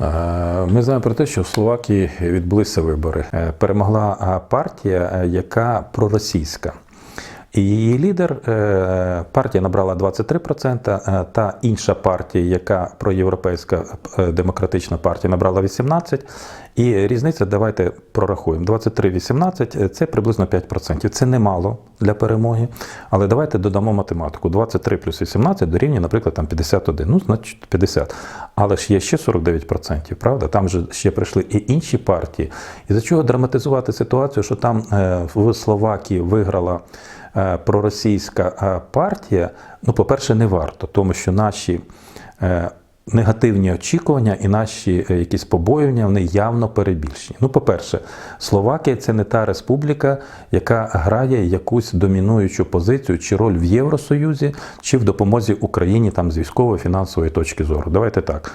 Е, Ми знаємо про те, що в Словакії відбулися вибори. Е, Перемогла е, партія, яка проросійська. Її лідер, е, партія набрала 23%, е, та інша партія, яка проєвропейська е, демократична партія, набрала 18%. І різниця, давайте прорахуємо. 23-18 – це приблизно 5%. Це немало для перемоги. Але давайте додамо математику. 23 плюс 18 дорівнює, наприклад, там 51. Ну, значить 50. Але ж є ще 49%, правда? Там же ще прийшли і інші партії. І за чого драматизувати ситуацію, що там в Словакії виграла проросійська е, партія, ну, по-перше, не варто, тому що наші е, негативні очікування і наші е, якісь побоювання вони явно перебільшені. Ну, по-перше, Словакія це не та республіка, яка грає якусь домінуючу позицію чи роль в Євросоюзі, чи в допомозі Україні там з військово-фінансової точки зору. Давайте так.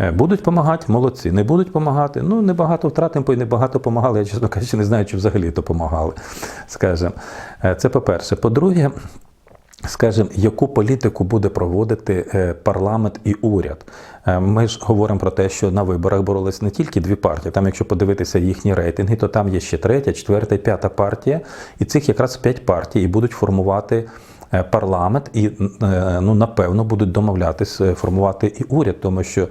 Е, Будуть допомагати, молодці. Не будуть допомагати. Ну, небагато втратимо, бо й небагато допомагали. Я, чесно кажучи, не знаю, чи взагалі допомагали. Скажем. Е, Це по-перше. По-друге, Скажем, яку політику буде проводити е, парламент і уряд? Ми ж говоримо про те, що на виборах боролись не тільки дві партії. Там, якщо подивитися їхні рейтинги, то там є ще третя, четверта і п'ята партія, і цих якраз п'ять партій і будуть формувати. Парламент і ну напевно будуть домовлятись е, формувати і уряд, тому що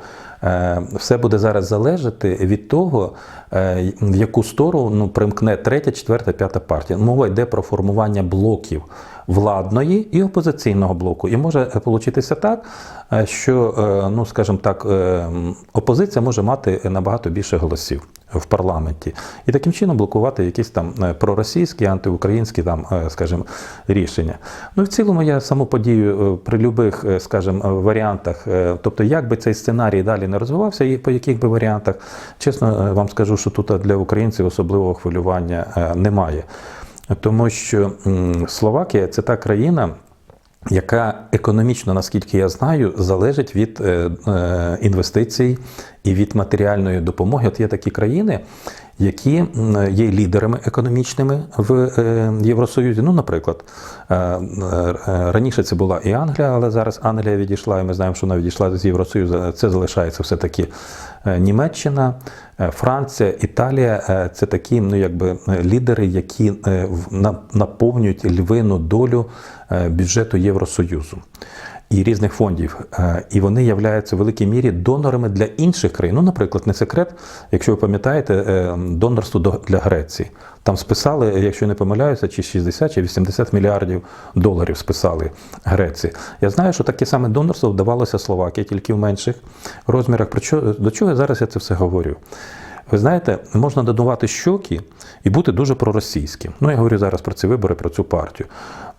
все буде зараз залежати від того, е, в яку сторону ну, примкне третя, четверта, п'ята партія. Мова йде про формування блоків владної і опозиційного блоку. І може получитися так, е, що, е, ну скажімо так, е, опозиція може мати набагато більше голосів в парламенті і таким чином блокувати якісь там е, проросійські, антиукраїнські там, е, скажімо, рішення. Ну в цілому я саму подію е, при любих, е, скажімо, е, варіантах, е, тобто як би цей сценарій далі не розвивався, і по яких би варіантах, чесно е, вам скажу, що тут для українців особливого хвилювання е, немає. Тому що Словакія це та країна, яка економічно, наскільки я знаю, залежить від е, е, інвестицій і від матеріальної допомоги. От є такі країни, які є лідерами економічними в е, Євросоюзі. Ну, наприклад, е, е, раніше це була і Англія, але зараз Англія відійшла, і ми знаємо, що вона відійшла з Євросоюзу. Це залишається все-таки Німеччина, Франція, Італія це такі ну, якби, лідери, які наповнюють львину долю бюджету Євросоюзу і різних фондів. Е, І вони являються в великій мірі донорами для інших країн. Ну, наприклад, не секрет, якщо ви пам'ятаєте, е, донорство до- для Греції. Там списали, якщо не помиляюся, чи 60 чи 80 мільярдів доларів списали Греції. Я знаю, що таке саме донорство вдавалося Словакії, тільки в менших розмірах. До чого зараз я це все говорю? Ви знаєте, можна додувати щоки і бути дуже проросійським. Ну, я говорю зараз про ці вибори, про цю партію.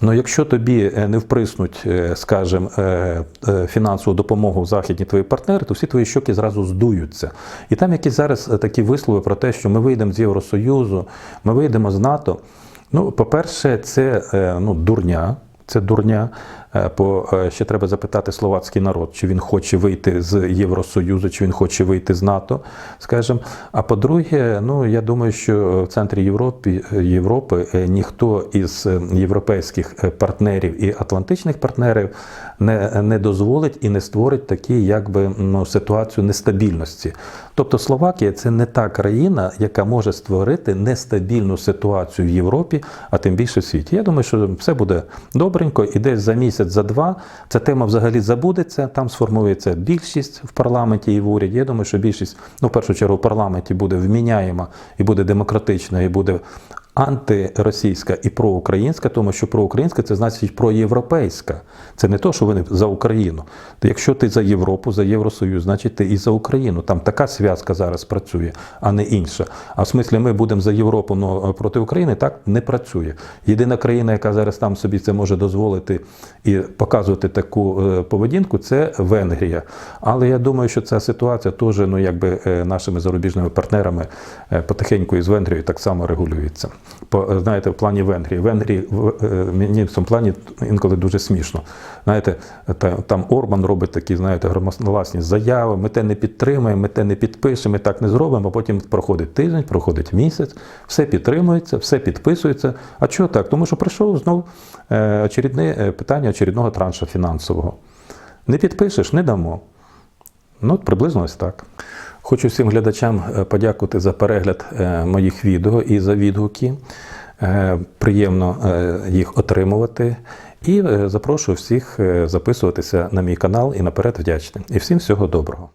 Ну, якщо тобі е, не вприснуть, е, скажімо, е, фінансову допомогу західні твої партнери, то всі твої щоки зразу здуються. І там якісь зараз такі вислови про те, що ми вийдемо з Євросоюзу, ми вийдемо з НАТО. Ну, по-перше, це ну, дурня. Це дурня, бо е, ще треба запитати словацький народ, чи він хоче вийти з Євросоюзу, чи він хоче вийти з НАТО, скажімо. А по-друге, ну я думаю, що в центрі Європи, Європи е, ніхто із е, європейських е, партнерів і атлантичних партнерів не, не дозволить і не створить такі, якби ну, ситуацію нестабільності. Тобто Словакія це не та країна, яка може створити нестабільну ситуацію в Європі, а тим більше в світі. Я думаю, що все буде добренько, і десь за місяць, за два ця тема взагалі забудеться. Там сформується більшість в парламенті і в уряді. Я думаю, що більшість, ну в першу чергу, в парламенті буде вміняєма і буде демократична, і буде антиросійська і проукраїнська, тому що проукраїнська це значить проєвропейська. Це не то, що вони за Україну. Якщо ти за Європу, за Євросоюз, значить ти і за Україну. Там така зв'язка зараз працює, а не інша. А в смислі ми будемо за Європу но проти України, так не працює. Єдина країна, яка зараз там собі це може дозволити і показувати таку е, поведінку, це Венгрія. Але я думаю, що ця ситуація теж ну, якби, е, нашими зарубіжними партнерами е, потихеньку із Венгрією так само регулюється. Е, знаєте, в плані Венгрії. Венгрії е, мені в цьому плані інколи дуже смішно. Знаєте, там Орбан робить такі, знаєте, громогласні заяви, ми те не підтримуємо, ми те не підпишемо, ми так не зробимо, а потім проходить тиждень, проходить місяць, все підтримується, все підписується. А чого так? Тому що прийшов знов е, очередне питання очередного транша фінансового. Не підпишеш, не дамо. Ну, приблизно ось так. Хочу всім глядачам е, подякувати за перегляд е, моїх відео і за відгуки. Е, Приємно їх отримувати. І запрошую всіх записуватися на мій канал і наперед вдячний. І всім всього доброго.